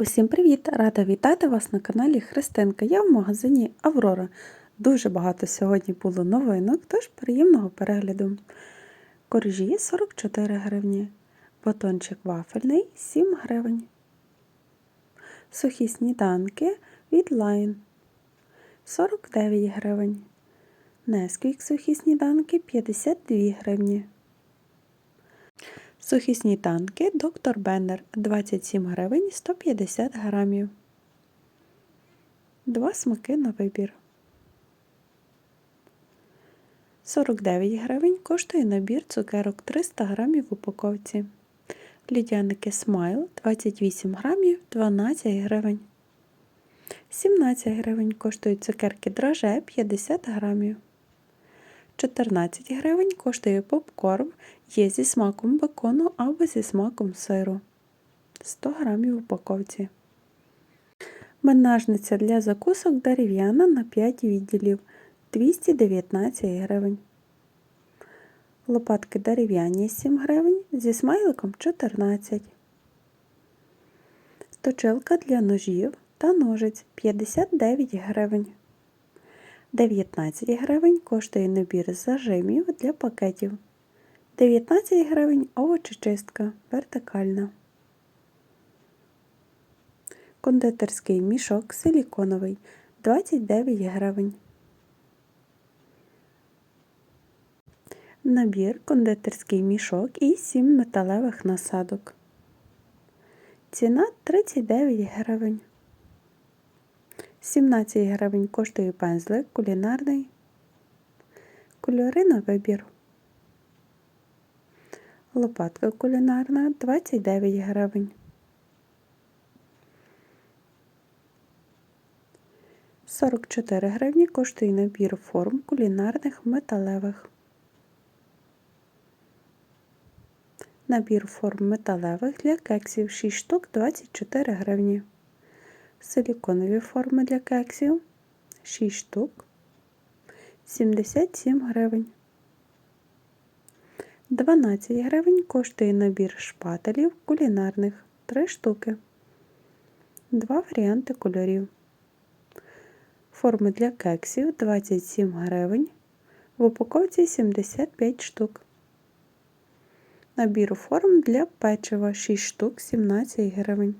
Усім привіт! Рада вітати вас на каналі Христинка. Я в магазині Аврора. Дуже багато сьогодні було новинок, тож приємного перегляду. Коржі 44 гривні, батончик вафельний 7 гривень. Сухі сніданки від Line 49 гривень. Несквік сухі сніданки 52 гривні. Сухі сніданки доктор Беннер 27 гривень 150 грамів. Два смаки на вибір. 49 гривень коштує набір цукерок 300 грамів в упаковці. Лідяники Смайл 28 грамів 12 гривень. 17 гривень коштують цукерки драже 50 грамів. 14 гривень коштує попкорн, є зі смаком бекону або зі смаком сиру. 100 грамів в упаковці. Менажниця для закусок дерев'яна на 5 відділів 219 гривень. Лопатки дерев'яні 7 гривень, зі смайликом 14. Точилка для ножів та ножиць 59 гривень. 19 гривень коштує набір зажимів для пакетів. 19 гривень овочечистка вертикальна. Кондитерський мішок силіконовий 29 гривень. Набір кондитерський мішок і 7 металевих насадок. Ціна 39 гривень. 17 гривень коштує пензлик кулінарний. Кольори на вибір. Лопатка кулінарна 29 гривень. 44 гривні коштує набір форм кулінарних металевих. Набір форм металевих для кексів 6 штук 24 гривні. Силіконові форми для кексів 6 штук 77 гривень. 12 гривень коштує набір шпателів кулінарних 3 штуки. Два варіанти кольорів. Форми для кексів 27 гривень. В упаковці 75 штук. Набір форм для печива 6 штук 17 гривень.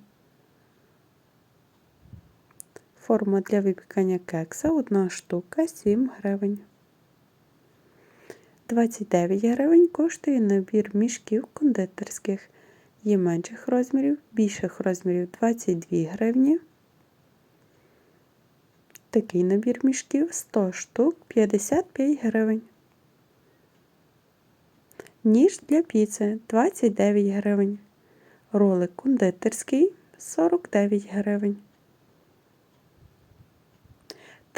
Форма для випікання кекса 1 штука 7 гривень. 29 гривень коштує набір мішків кондитерських. Є менших розмірів, більших розмірів 22 гривні. Такий набір мішків 100 штук 55 гривень. Ніж для піци 29 гривень. Ролик кондитерський 49 гривень.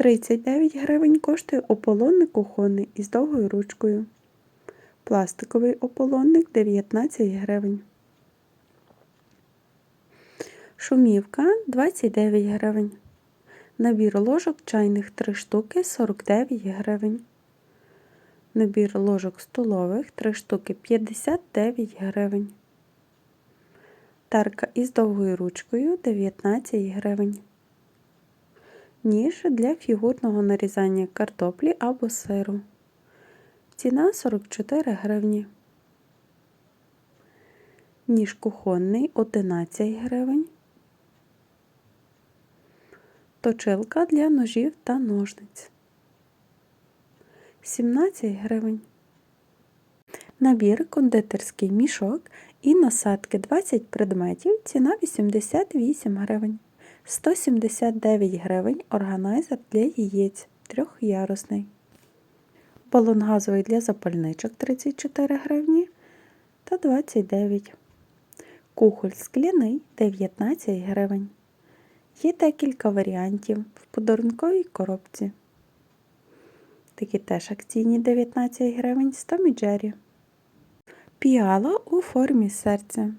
39 гривень коштує ополонник кухонний із довгою ручкою. Пластиковий ополонник 19 гривень. Шумівка 29 гривень. Набір ложок чайних 3 штуки 49 гривень. Набір ложок столових 3 штуки 59 гривень. Тарка із довгою ручкою 19 гривень. Ніж для фігурного нарізання картоплі або сиру. Ціна 44 гривні. Ніж кухонний 11 гривень. Точилка для ножів та ножниць 17 гривень. Набір кондитерський мішок і насадки 20 предметів. Ціна 88 гривень. 179 гривень органайзер для яєць трьохярусний. Балон газовий для запальничок 34 гривні та 29. Кухоль скляний 19 гривень. Є декілька варіантів в подарунковій коробці. Такі теж акційні 19 гривень з Томі Джері. Піала у формі серця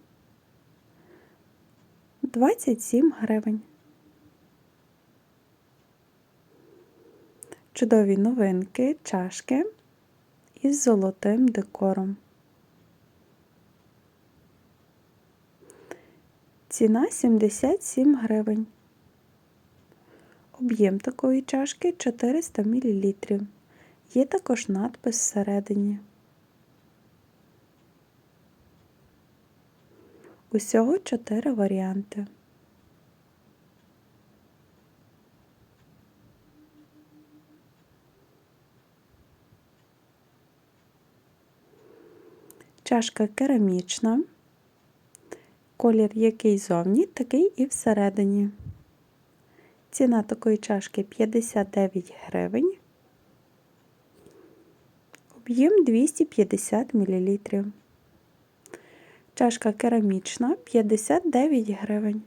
27 гривень. Чудові новинки, чашки із золотим декором. Ціна 77 гривень. Об'єм такої чашки 400 мл. Є також надпис всередині. Усього 4 варіанти. Чашка керамічна. Колір який зовні, такий і всередині. Ціна такої чашки 59 гривень. Об'єм 250 мл. Чашка керамічна 59 гривень.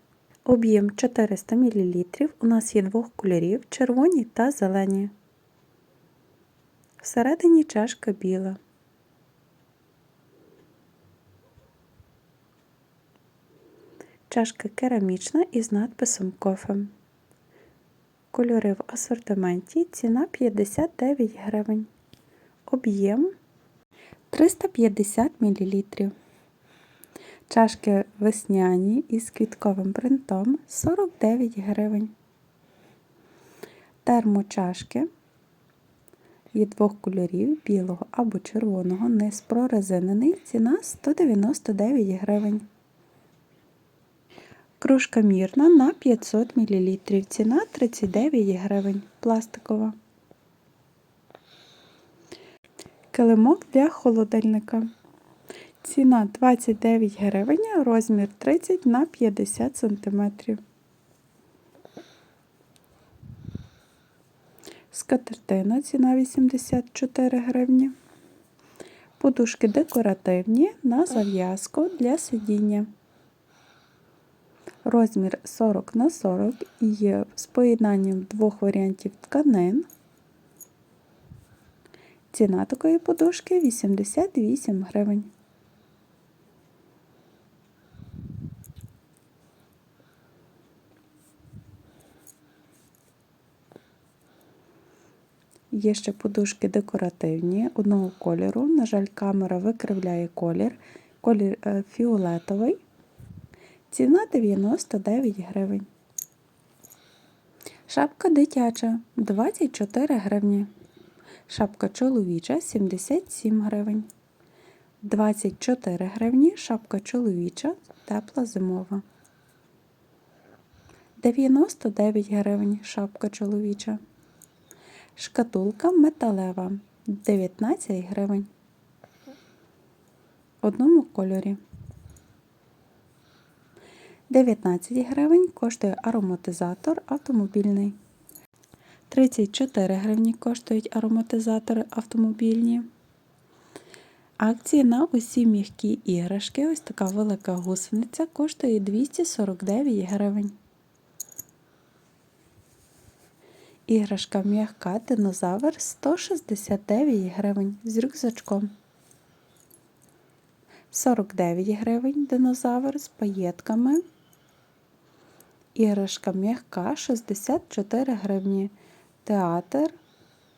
Об'єм 400 мл. У нас є двох кольорів червоні та зелені. Всередині чашка біла. Чашка керамічна із надписом кофе. Кольори в асортименті. Ціна 59 гривень. Об'єм 350 мл. Чашки весняні із квітковим принтом 49 гривень. Термочашки є двох кольорів білого або червоного, низ прорезинений. Ціна 199 гривень. Кружка мірна на 500 мл. Ціна 39 гривень. Пластикова. Килимок для холодильника. Ціна 29 гривень, розмір 30 на 50 см. Скатертина ціна 84 гривні. Подушки декоративні на зав'язку для сидіння. Розмір 40 на 40 і є з поєднанням двох варіантів тканин. Ціна такої подушки 88 гривень. Є ще подушки декоративні одного кольору. На жаль, камера викривляє колір. Колір е, фіолетовий. Ціна 99 гривень. Шапка дитяча 24 гривні. Шапка чоловіча 77 гривень. 24 гривні. Шапка чоловіча тепла зимова. 99 гривень. Шапка чоловіча. Шкатулка металева 19 гривень. В одному кольорі. 19 гривень коштує ароматизатор автомобільний. 34 гривні коштують ароматизатори автомобільні. Акції на усі м'які іграшки. Ось така велика гусениця коштує 249 гривень. Іграшка м'яка динозавр 169 гривень з рюкзачком. 49 гривень динозавр з паєтками. Іграшка м'яка 64 гривні. Театр.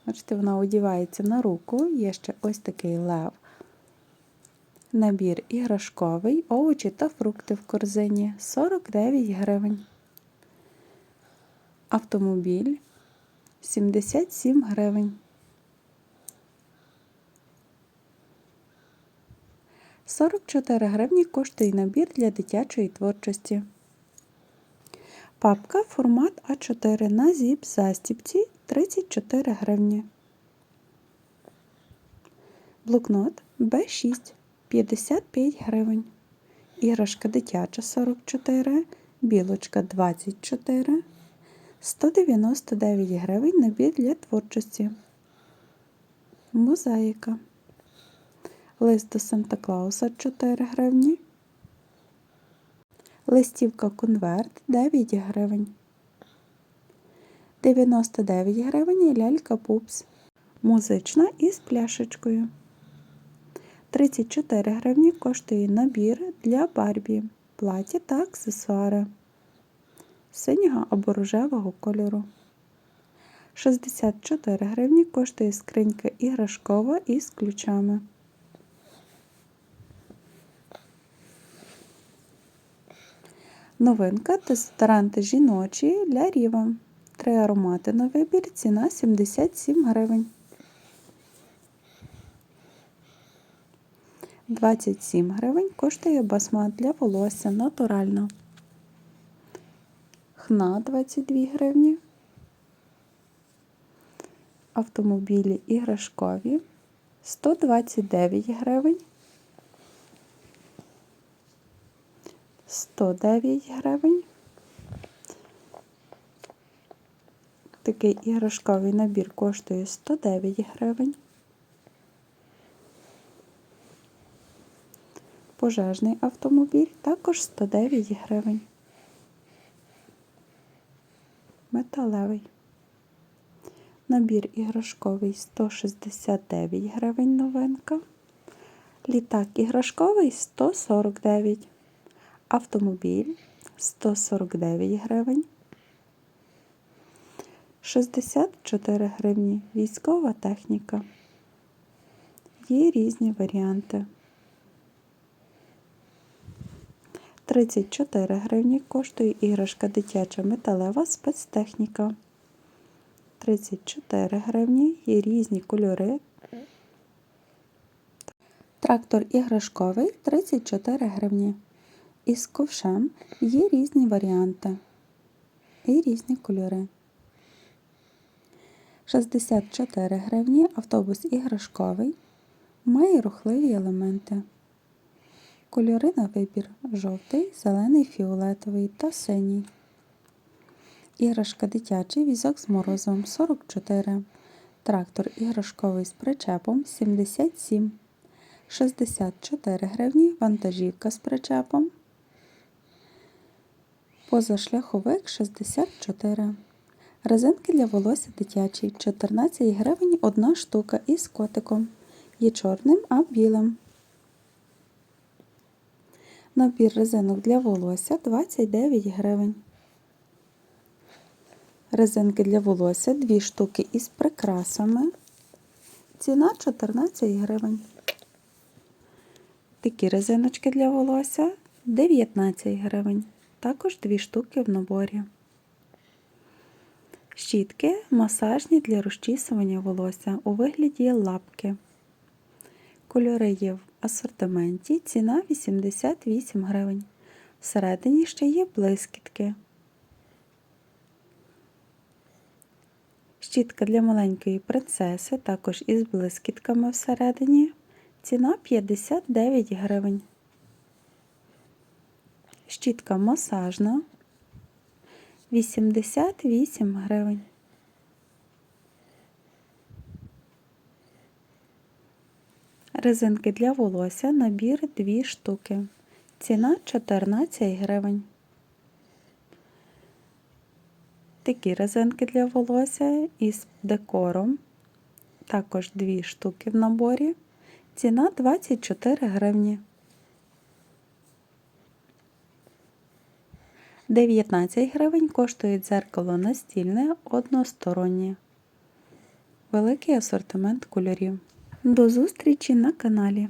Бачите, вона одівається на руку. Є ще ось такий лев. Набір іграшковий, овочі та фрукти в корзині 49 гривень. Автомобіль 77 гривень. 44 гривні коштує набір для дитячої творчості. Папка формат А4 на зіп застіпці 34 гривні. Блокнот Б6 55 гривень. Іграшка дитяча 44, білочка 24, 199 гривень набір для творчості. Мозаїка. Лист до Санта Клауса 4 гривні. Листівка конверт 9 гривень. 99 гривень лялька пупс. Музична із пляшечкою. 34 гривні коштує набір для Барбі, плаття та аксесуари синього або рожевого кольору. 64 гривні коштує скринька іграшкова із ключами. Новинка дезодоранти жіночі для Ріва. Три аромати на вибір, ціна 77 гривень. 27 гривень коштує басмат для волосся натурально. Хна 22 гривні. Автомобілі іграшкові 129 гривень. 109 гривень. Такий іграшковий набір коштує 109 гривень. Пожежний автомобіль також 109 гривень. Металевий. Набір іграшковий 169 гривень новинка. Літак іграшковий 149. Автомобіль 149 гривень. 64 гривні. Військова техніка. Є різні варіанти. 34 гривні коштує іграшка дитяча металева спецтехніка. 34 гривні є різні кольори. Трактор іграшковий 34 гривні. Із ковшем є різні варіанти і різні кольори. 64 гривні автобус іграшковий. Має рухливі елементи. Кольори на вибір жовтий, зелений, фіолетовий та синій. Іграшка дитячий візок з морозом 44. Трактор іграшковий з причепом 77. 64 гривні. Вантажівка з причепом. Позашляховик 64. Резинки для волосся дитячі 14 гривень одна штука із котиком. Є чорним, а білим. Набір резинок для волосся 29 гривень. Резинки для волосся 2 штуки із прикрасами. Ціна 14 гривень. Такі резиночки для волосся 19 гривень. Також 2 штуки в наборі. Щітки масажні для розчісування волосся у вигляді лапки. Кольори є в асортименті, ціна 88 гривень. Всередині ще є блискітки. Щітка для маленької принцеси, також із блискітками всередині. Ціна 59 гривень. Щітка масажна 88 гривень. Резинки для волосся набір 2 штуки. Ціна 14 гривень. Такі резинки для волосся із декором. Також 2 штуки в наборі. Ціна 24 гривні. 19 гривень коштує дзеркало настільне одностороннє. Великий асортимент кольорів. До зустрічі на каналі!